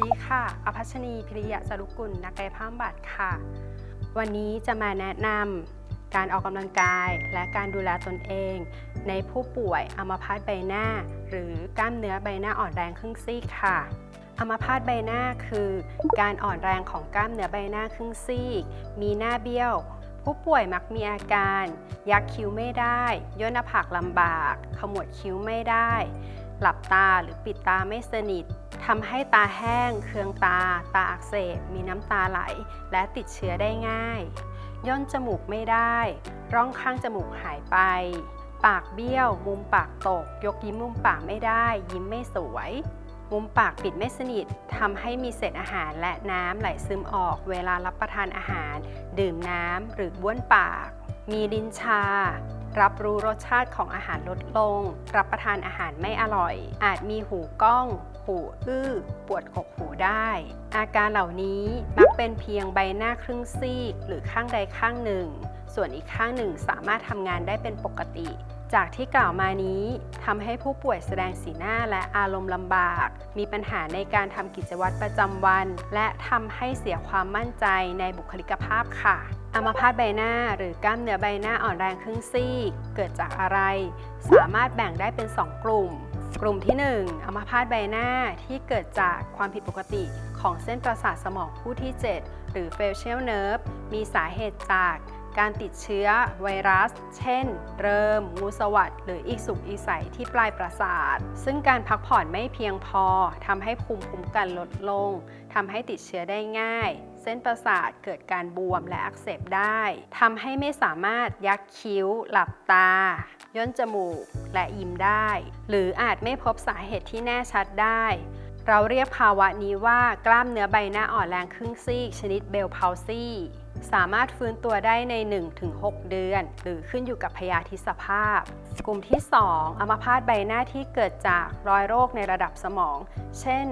ดีค่ะ อภัชนีพิริยะจารุกุล นักกายภาพบำบัดค่ะ วันนี้จะมาแนะนำการออกกำลังกายและการดูแลตนเอง ในผู้ป่วยอัมพาตใบหน้า หรือกล้ามเนื้อใบหน้าอ่อนแรงครึ่งซีกค่ะอัมพาตใบหน้าคือ การอ่อนแรงของกล้ามเนื้อใบหน้าครึ่งซีก มีหน้าเบี้ยว ผู้ป่วยมักมีอาการ ยักคิ้วไม่ได้ ย่นหน้าผากลำบาก ขมวดคิ้วไม่ได้ หลับตาหรือปิดตาไม่สนิททำให้ตาแห้ง เคืองตา ตาอักเสบ มีน้ำตาไหล และติดเชื้อได้ง่าย ย่นจมูกไม่ได้ ร่องข้างจมูกหายไป ปากเบี้ยว มุมปากตก ยกยิ้มมุมปากไม่ได้ ยิ้มไม่สวย มุมปากปิดไม่สนิททำให้มีเศษอาหารและน้ำไหลซึมออก เวลารับประทานอาหาร ดื่มน้ำหรือบ้วนปาก มีลิ้นชา รับรู้รสชาติของอาหารลดลง รับประทานอาหารไม่อร่อย อาจมีหูก้อง หูอื้อ ปวดกกหูได้ อาการเหล่านี้มักเป็นเพียงใบหน้าครึ่งซีก หรือข้างใดข้างหนึ่ง ส่วนอีกข้างหนึ่งสามารถทำงานได้เป็นปกติ จากที่กล่าวมานี้ทำให้ผู้ป่วยแสดงสีหน้าและอารมณ์ลำบาก มีปัญหาในการทำกิจวัตรประจำวัน และทำให้เสียความมั่นใจในบุคลิกภาพค่ะอัมพาตใบหน้าหรือกล้ามเนื้อใบหน้าอ่อนแรงครึ่งซีก เกิดจากอะไร สามารถแบ่งได้เป็น 2 กลุ่ม กลุ่มที่ 1อัมพาตใบหน้าที่เกิดจากความผิดปกติของเส้นประสาทสมองคู่ที่ 7 หรือ facial nerve มีสาเหตุจาก การติดเชื้อไวรัส เช่น เริมงูสวัสดหรืออีกสุกอีใสที่ปลายประสาท ซึ่งการพักผ่อนไม่เพียงพอทำให้ภูมิคุ้มกันลดลงทำให้ติดเชื้อได้ง่าย เส้นประสาทเกิดการบวมและอักเสบได้ทำให้ไม่สามารถยักคิ้ว หลับตา ย่นจมูก และยิ้มได้ หรืออาจไม่พบสาเหตุที่แน่ชัดได้เราเรียกภาวะนี้ว่ากล้ามเนื้อใบหน้าอ่อนแรงครึ่งซีกชนิดเบลพาวซี่ สามารถฟื้นตัวได้ใน 1-6 เดือน หรือขึ้นอยู่กับพยาธิสภาพ กลุ่มที่ 2อัมพาตใบหน้าที่เกิดจากรอยโรคในระดับสมอง เช่น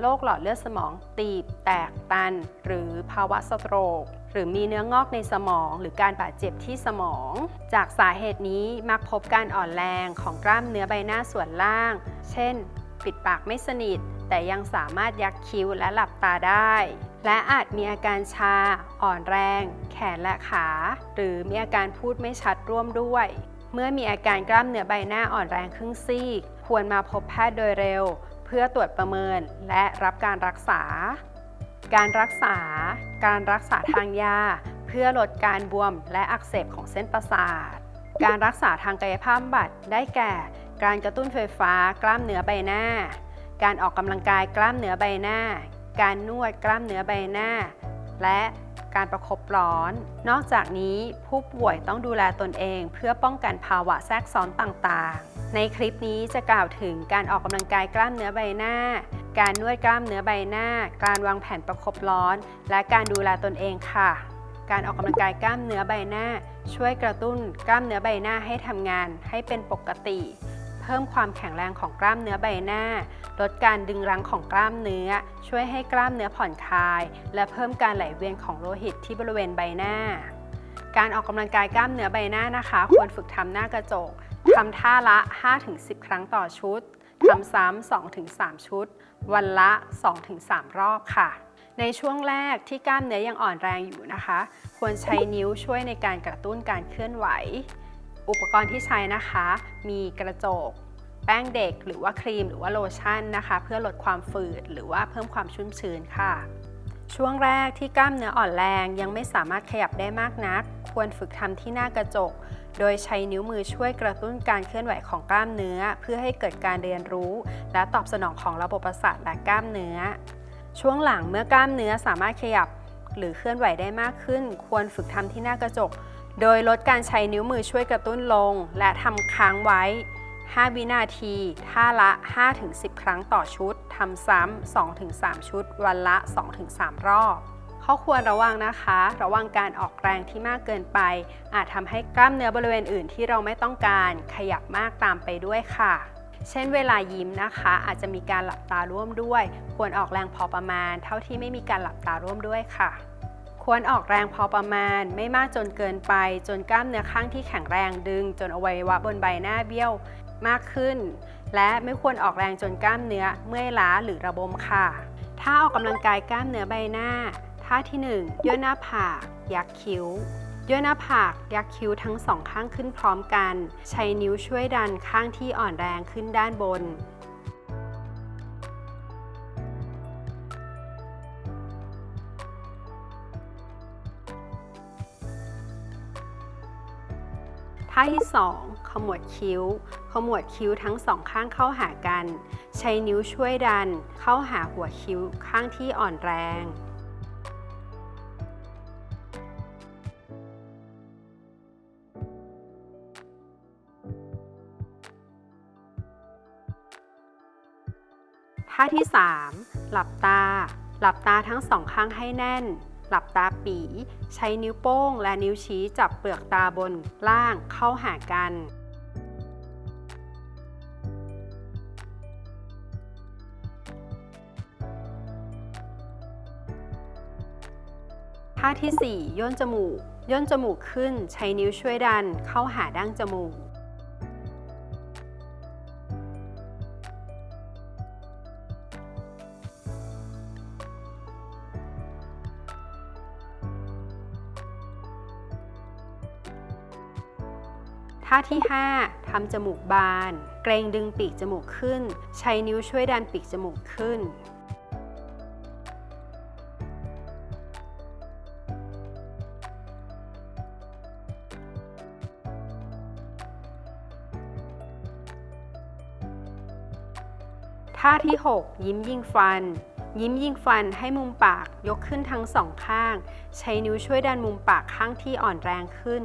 โรคหลอดเลือดสมอง ตีบ แตกตัน หรือภาวะสโตรก หรือมีเนื้องอกในสมอง หรือการบาดเจ็บที่สมอง จากสาเหตุนี้มักพบการอ่อนแรงของกล้ามเนื้อใบหน้าส่วนล่าง เช่น ปิดปากไม่สนิท แต่ยังสามารถยักคิ้วและหลับตาได้ และอาจมีอาการชา อ่อนแรง แขนและขา หรือมีอาการพูดไม่ชัดร่วมด้วย เมื่อมีอาการกล้ามเนื้อใบหน้าอ่อนแรงครึ่งซีก ควรมาพบแพทย์โดยเร็ว เพื่อตรวจประเมินและรับการรักษา การรักษา การรักษาทางยา เพื่อลดการบวมและอักเสบของเส้นประสาท การรักษาทางกายภาพบำบัดได้แก่ การกระตุ้นไฟฟ้ากล้ามเนื้อใบหน้า การออกกำลังกายกล้ามเนื้อใบหน้า การนวดกล้ามเนื้อใบหน้า และการประคบร้อน นอกจากนี้ผู้ป่วยต้องดูแลตนเอง เพื่อป้องกันภาวะแทรกซ้อนต่างๆ ในคลิปนี้จะกล่าวถึงการออกกำลังกายกล้ามเนื้อใบหน้า การนวดกล้ามเนื้อใบหน้า การวางแผนประคบร้อน และการดูแลตนเองค่ะ การออกกำลังกายกล้ามเนื้อใบหน้า ช่วยกระตุ้นกล้ามเนื้อใบหน้าให้ทำงานให้เป็นปกติ เพิ่มความแข็งแรงของกล้ามเนื้อใบหน้า ลดการดึงรั้งของกล้ามเนื้อ ช่วยให้กล้ามเนื้อผ่อนคลาย และเพิ่มการไหลเวียนของโลหิตที่บริเวณใบหน้า การออกกำลังกายกล้ามเนื้อใบหน้านะคะ ควรฝึกทำหน้ากระจกทำท่าละ 5-10 ครั้งต่อชุดทำซ้ำ2-3 ชุด วันละ 2-3 รอบค่ะ ในช่วงแรกที่กล้ามเนื้อยังอ่อนแรงอยู่นะคะ ควรใช้นิ้วช่วยในการกระตุ้นการเคลื่อนไหว อุปกรณ์ที่ใช้นะคะ มีกระจก แป้งเด็กหรือว่าครีมหรือว่าโลชั่นนะคะ เพื่อลดความฝืดหรือว่าเพิ่มความชุ่มชื้นค่ะ ช่วงแรกที่กล้ามเนื้ออ่อนแรงยังไม่สามารถขยับได้มากนัก ควรฝึกทำที่หน้ากระจก โดยใช้นิ้วมือช่วยกระตุ้นการเคลื่อนไหวของกล้ามเนื้อ เพื่อให้เกิดการเรียนรู้ และตอบสนองของระบบประสาทและกล้ามเนื้อ ช่วงหลังเมื่อกล้ามเนื้อสามารถขยับหรือเคลื่อนไหวได้มากขึ้น ควรฝึกทำที่หน้ากระจก โดยลดการใช้นิ้วมือช่วยกระตุ้นลง และทำค้างไว้ 5 วินาที ท่าละ 5-10 ครั้งต่อชุด ทำซ้ำ 2-3 ชุด วันละ 2-3 รอบ ข้อควรระวังนะคะ ระวังการออกแรงที่มากเกินไป อาจทำให้กล้ามเนื้อบริเวณอื่นที่เราไม่ต้องการ ขยับมากตามไปด้วยค่ะ เช่นเวลายิ้มนะคะ อาจจะมีการหลับตาร่วมด้วย ควรออกแรงพอประมาณ เท่าที่ไม่มีการหลับตาร่วมด้วยค่ะ ควรออกแรงพอประมาณ ไม่มากจนเกินไป จนกล้ามเนื้อข้างที่แข็งแรงดึง จนอวัยวะบนใบหน้าเบี้ยวมากขึ้น และไม่ควรออกแรงจนกล้ามเนื้อเมื่อยล้าหรือระบมค่ะท่าออกกำลังกายกล้ามเนื้อใบหน้า ท่าที่ 1ย่นหน้าผากยักคิ้วย่นหน้าผากยักคิ้วทั้งสองข้างขึ้นพร้อมกัน ใช้นิ้วช่วยดันข้างที่อ่อนแรงขึ้นด้านบน ท่าที่ 2 ขมวดคิ้ว ขมวดคิ้วทั้งสองข้างเข้าหากัน ใช้นิ้วช่วยดัน เข้าหาหัวคิ้วข้างที่อ่อนแรง ท่าที่ 3 หลับตา หลับตาทั้งสองข้างให้แน่น หลับตาปี ใช้นิ้วโป้งและนิ้วชี้จับเปลือกตาบนล่างเข้าหากัน ท่าที่ 4 ย่นจมูก ย่นจมูกขึ้นใช้นิ้วช่วยดันเข้าหาดั้งจมูก ท่าที่ 5ทำจมูกบาน เกรงดึงปีกจมูกขึ้น ใช้นิ้วช่วยดันปีกจมูกขึ้น ท่าที่ 6 ยิ้มยิงฟันยิ้มยิงฟันให้มุมปากยกขึ้นทั้งสองข้าง ใช้นิ้วช่วยดันมุมปากข้างที่อ่อนแรงขึ้น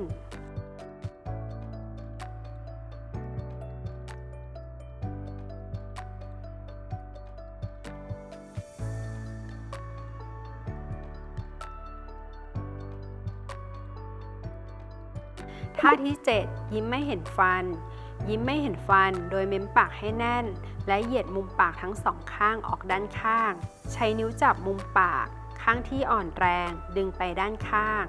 ท่าที่ 7 ยิ้มไม่เห็นฟัน ยิ้มไม่เห็นฟัน โดยเม้มปากให้แน่น และเหยียดมุมปากทั้งสองข้างออกด้านข้าง ใช้นิ้วจับมุมปาก ข้างที่อ่อนแรงดึงไปด้านข้าง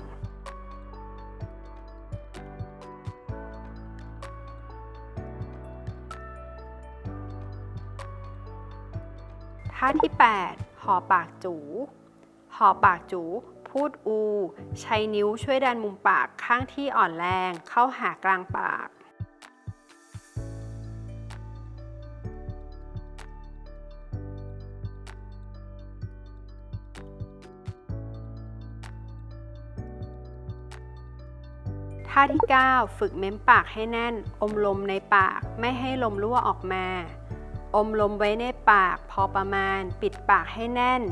ท่าที่ 8 ห่อปากจู ห่อปากจู พูดอู ใช้นิ้วช่วยดันมุมปากข้างที่อ่อนแรงเข้าหากลางปาก ท่าที่ 9 ฝึกเม้มปากให้แน่น อมลมในปากไม่ให้ลมรั่วออกมา อมลมไว้ในปากพอประมาณ ปิดปากให้แน่น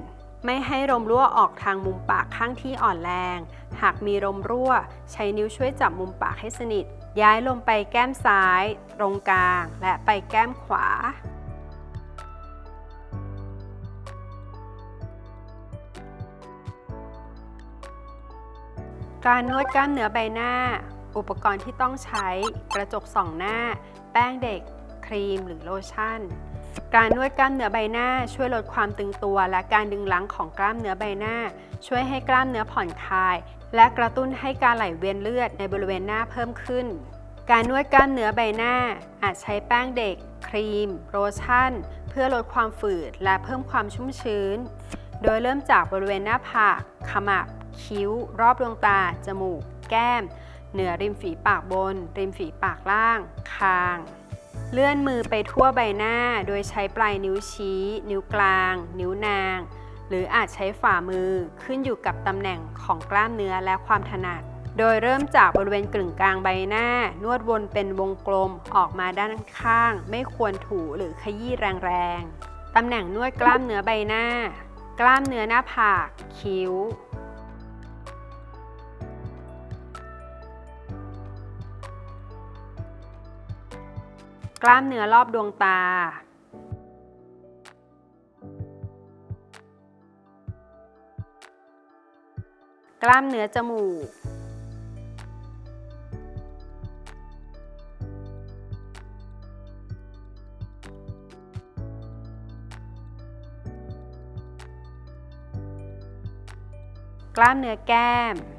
ไม่ให้ลมรั่วออกทางมุมปากข้างที่อ่อนแรง หากมีลมรั่ว ใช้นิ้วช่วยจับมุมปากให้สนิท ย้ายลมไปแก้มซ้าย ตรงกลาง และไปแก้มขวาการนวดกล้ามเนื้อใบหน้า อุปกรณ์ที่ต้องใช้ กระจกส่องหน้า แป้งเด็ก ครีมหรือโลชั่น การนวดกล้ามเนื้อใบหน้าช่วยลดความตึงตัวและการดึงรั้งของกล้ามเนื้อใบหน้า ช่วยให้กล้ามเนื้อผ่อนคลาย และกระตุ้นให้การไหลเวียนเลือดในบริเวณหน้าเพิ่มขึ้น การนวดกล้ามเนื้อใบหน้า อาจใช้แป้งเด็ก ครีม โลชั่น เพื่อลดความฝืดและเพิ่มความชุ่มชื้น โดยเริ่มจากบริเวณหน้าผากขมับ คิ้ว รอบดวงตา จมูก แก้ม เหนือริมฝีปากบน ริมฝีปากล่าง คาง เลื่อนมือไปทั่วใบหน้าโดยใช้ปลายนิ้วชี้ นิ้วกลาง นิ้วนาง หรืออาจใช้ฝ่ามือขึ้นอยู่กับตำแหน่งของกล้ามเนื้อและความถนัด โดยเริ่มจากบริเวณกลึ่งกลางใบหน้า นวดวนเป็นวงกลมออกมาด้านข้าง ไม่ควรถูหรือขยี้แรงๆตำแหน่งนวดกล้ามเนื้อใบหน้า กล้ามเนื้อหน้าผาก คิ้ว ล้ามเนื้อรอบดวงตา กล้ามเนื้อจมูก กล้ามเนื้อแก้ม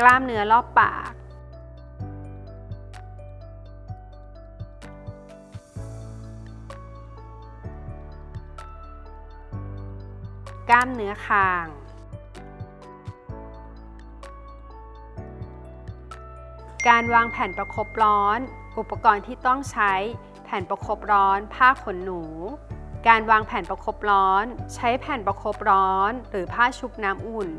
กล้ามเนื้อรอบปาก กล้ามเนื้อคาง การวางแผ่นประครบร้อน อุปกรณ์ที่ต้องใช้ แผ่นประครบร้อน ผ้าขนหนูการวางแผ่นประครบร้อน ใช้แผ่นประครบร้อน หรือผ้าชุบน้ำอุ่น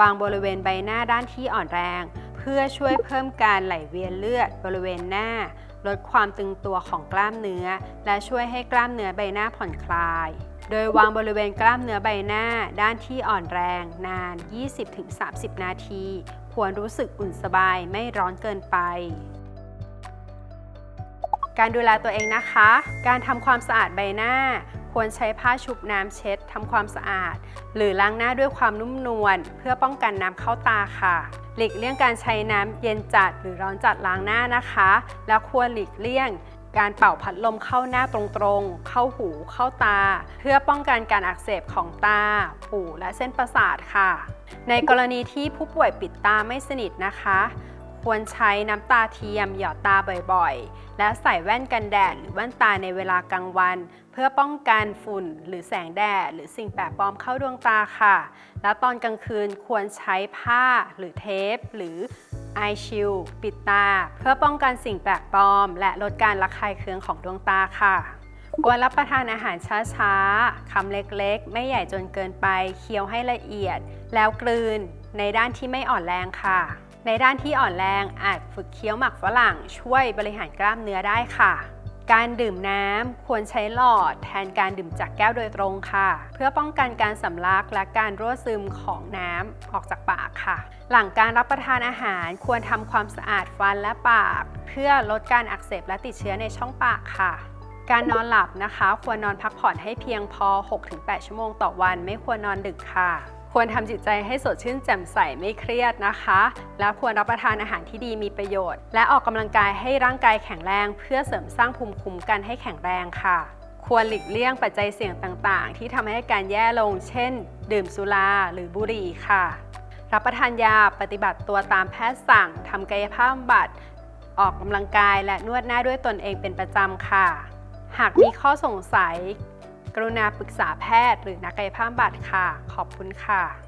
วางบริเวณใบหน้าด้านที่อ่อนแรง เพื่อช่วยเพิ่มการไหลเวียนเลือดบริเวณหน้า ลดความตึงตัวของกล้ามเนื้อ และช่วยให้กล้ามเนื้อใบหน้าผ่อนคลาย โดยวางบริเวณกล้ามเนื้อใบหน้า ด้านที่อ่อนแรง นาน 20-30 นาที ควรรู้สึกอุ่นสบายไม่ร้อนเกินไปการดูแลตัวเองนะคะ การทำความสะอาดใบหน้า ควรใช้ผ้าชุบน้ำเช็ดทำความสะอาด หรือล้างหน้าด้วยความนุ่มนวลเพื่อป้องกันน้ำเข้าตาค่ะ หลีกเลี่ยงการใช้น้ำเย็นจัดหรือร้อนจัดล้างหน้านะคะ และควรหลีกเลี่ยง การเป่าพัดลมเข้าหน้าตรงๆ เข้าหู เข้าตา เพื่อป้องกันการอักเสบของตา หูและเส้นประสาทค่ะ ในกรณีที่ผู้ป่วยปิดตาไม่สนิทนะคะ ควรใช้น้ำตาเทียมหยอดตาบ่อยๆ และใส่แว่นกันแดดหรือแว่นตาในเวลากลางวัน เพื่อป้องกันฝุ่นหรือแสงแดด หรือสิ่งแปลกปลอมเข้าดวงตาค่ะ และตอนกลางคืนควรใช้ผ้าหรือเทป หรือไอชิลปิดตา เพื่อป้องกันสิ่งแปลกปลอม และลดการระคายเคืองของดวงตาค่ะควรรับประทานอาหารช้าๆ คำเล็กๆ ไม่ใหญ่จนเกินไป เคี้ยวให้ละเอียด แล้วกลืนในด้านที่ไม่อ่อนแรงค่ะ ในด้านที่อ่อนแรงอาจฝึกเคี้ยวหมักฝรั่งช่วยบริหารกล้ามเนื้อได้ค่ะ การดื่มน้ำควรใช้หลอด แทนการดื่มจากแก้วโดยตรงค่ะ เพื่อป้องกันการสำลักและการรั่วซึมของน้ำออกจากปากค่ะ หลังการรับประทานอาหารควรทำความสะอาดฟันและปาก เพื่อลดการอักเสบและติดเชื้อในช่องปากค่ะการนอนหลับนะคะ ควรนอนพักผ่อนให้เพียงพอ 6-8 ชั่วโมงต่อวัน ไม่ควรนอนดึกค่ะ ควรทำจิตใจให้สดชื่นแจ่มใสไม่เครียดนะคะ และควรรับประทานอาหารที่ดีมีประโยชน์ และออกกำลังกายให้ร่างกายแข็งแรง เพื่อเสริมสร้างภูมิคุ้มกันให้แข็งแรงค่ะ ควรหลีกเลี่ยงปัจจัยเสี่ยงต่างๆ ที่ทำให้การแย่ลง เช่น ดื่มสุราหรือบุหรี่ค่ะ รับประทานยาปฏิบัติตัวตามแพทย์สั่งทำกายภาพบำบัดออกกำลังกายและนวดหน้าด้วยตนเองเป็นประจำค่ะ หากมีข้อสงสัย รุณาปรึกษาแพทย์หรือนักกายภาพบำบัดค่ะ ขอบคุณค่ะ